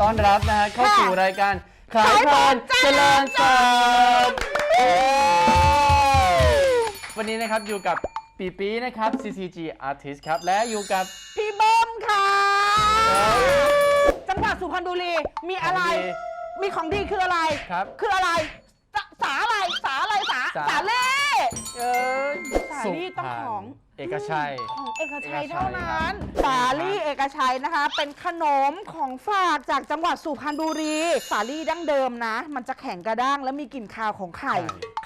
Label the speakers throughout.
Speaker 1: ต้อนรับนะฮะเข้า
Speaker 2: ค่ะ
Speaker 1: สู่รายการขาย
Speaker 2: ขาย
Speaker 1: เพ
Speaker 2: เพลิ
Speaker 1: ลิน
Speaker 2: น
Speaker 1: เจริญสุขวันนี้นะครับอยู่กับปีปีนะครับ CCG Artist ครับ และอยู่กับ
Speaker 2: พี่เบิ้มค่ะ จังหวัดสุพรรณบุรีมีอะไร
Speaker 1: ของดี
Speaker 2: มีของดีคืออะไร
Speaker 1: ครับ
Speaker 2: คืออะไรสสาอะไรสาอะไรสา
Speaker 1: สา
Speaker 2: สาเล่
Speaker 1: เออ
Speaker 2: สาลี่ต้องของ
Speaker 1: เอกชัย
Speaker 2: ของเอกชัย
Speaker 1: เอกชัย
Speaker 2: เท่านั้น
Speaker 1: ครับ
Speaker 2: สาลี่เอกชัยนะคะ เป็นขนมของฝากจากจังหวัดสุพรรณบุรีสาลี่ดั้งเดิมนะ มันจะแข็งกระด้างและมีกลิ่นคาวของไข่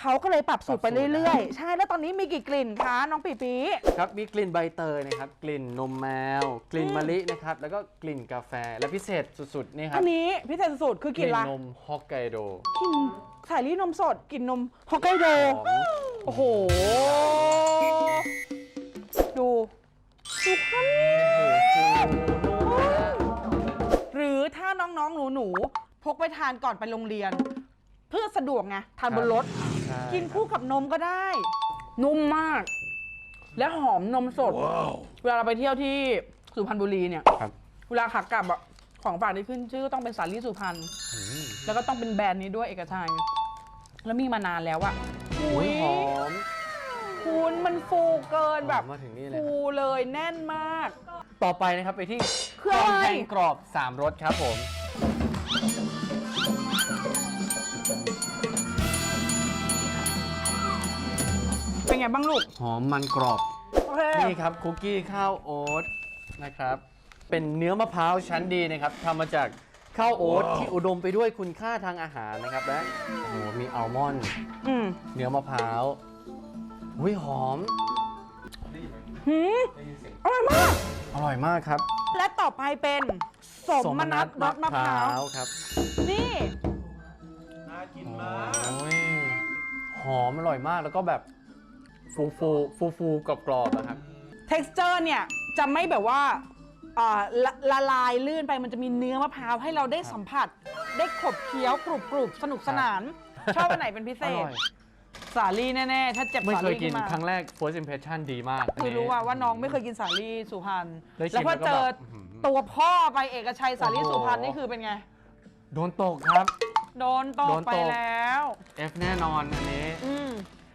Speaker 2: เขาก็เลยปรับสูตรไปเรื่อยๆ ใช่แล้วตอนนี้มีกี่กลิ่นคะ น้องปีปี
Speaker 1: ครับมีกลิ่นใบเตยนะครับ กลิ่นนมแมว กลิ่น
Speaker 2: อืม
Speaker 1: มะลินะครับ แล้วก็กลิ่นกาแฟและพิเศษสุดๆนี่ครั
Speaker 2: อั
Speaker 1: บ
Speaker 2: นนี้พิเศษสุดๆคือกกลิ่น
Speaker 1: ลิ่น
Speaker 2: ละ
Speaker 1: นมฮอกไกโด
Speaker 2: กลิ่นสายลี่นมสดกลิ่นนมฮอกไกโด
Speaker 1: หอม
Speaker 2: โอ้โห ดูดูความหรือถ้าน้องๆ หนูๆ พกไปทานก่อนไปโรงเรียน เพื่อสะดวกไงทานบนรถ
Speaker 1: ใช่
Speaker 2: กินคู่กับนมก็ได้ นุ่มมาก และหอมนมสด เวลาเราไปเที่ยวที่สุพรรณบุรีเนี่ย
Speaker 1: ครับ
Speaker 2: เวลาขากลับอะของฝากที่ขึ้นชื่อต้องเป็นสาลี่สุพรรณ
Speaker 1: อืม
Speaker 2: แล้วก็ต้องเป็นแบรนด์นี้ด้วยเอกชัยแล้วมีมานานแล้วอะ
Speaker 1: อุ้ยหอม
Speaker 2: คุณมันฟูเกินแบบ
Speaker 1: หอมมาถึงนี่เลย
Speaker 2: ฟูเลยแน่นมาก
Speaker 1: ต่อไปนะครับไปที่
Speaker 2: คืออะไร
Speaker 1: แห้งกรอบ 3รสครับผม
Speaker 2: เป็นไงบ้างลูก
Speaker 1: หอมมันกรอบ
Speaker 2: โอเค
Speaker 1: นี่ครับคุกกี้ข้าวโอ๊ตนะครับ เป็นเนื้อมะพร้าวชั้นดีนะครับทำมาจากข้าวโอ๊ตที่อุดมไปด้วยคุณค่าทางอาหารนะครับและโอ้โหมีอัลมอนด์
Speaker 2: อืม
Speaker 1: เนื้อมะพร้าว อุ้ยหอม
Speaker 2: หืมอร่อยมาก
Speaker 1: อร่อยมากครับ
Speaker 2: และต่อไปเป็นสมนัตรสมะพร้าว
Speaker 1: ครับ
Speaker 2: นี่
Speaker 1: โอ้ยหอมอร่อยมากแล้วก็แบบฟูฟูฟูฟูๆกรอบๆนะครับ
Speaker 2: texture เนี่ยจะไม่แบบว่าอ่าละละลายลื่นไปมันจะมีเนื้อมะพร้าวให้เราได้สัมผัส ได้ขบเคี้ยวกรุบกรุบสนุกสนาน ชอบอันไหนเป็นพิเศ
Speaker 1: อ
Speaker 2: ษ
Speaker 1: ร่อย
Speaker 2: สาลี่แน่ๆ ถ้าเจ็บ
Speaker 1: ไม่
Speaker 2: สา
Speaker 1: เคย
Speaker 2: ลี่
Speaker 1: กิ
Speaker 2: ขึ้
Speaker 1: น
Speaker 2: นมา
Speaker 1: ครั้งแรก first impression ดีมาก
Speaker 2: คือรู้ว่าว่าน้องไม่เคยกินสาลี่สุพรรณ
Speaker 1: ได้ชิม
Speaker 2: แล้วพอเจอ
Speaker 1: แล้วก็แบบอื้อหือ
Speaker 2: ตัวพ่อไปเอกชัยสาลี่
Speaker 1: โอ้โห
Speaker 2: สุพรรณนี่คือเป็นไง
Speaker 1: โดนตกครับ
Speaker 2: โดนต
Speaker 1: โด
Speaker 2: ก
Speaker 1: น
Speaker 2: ไป
Speaker 1: ตก
Speaker 2: แล้ว
Speaker 1: F แน่นอนอันนี้
Speaker 2: อืม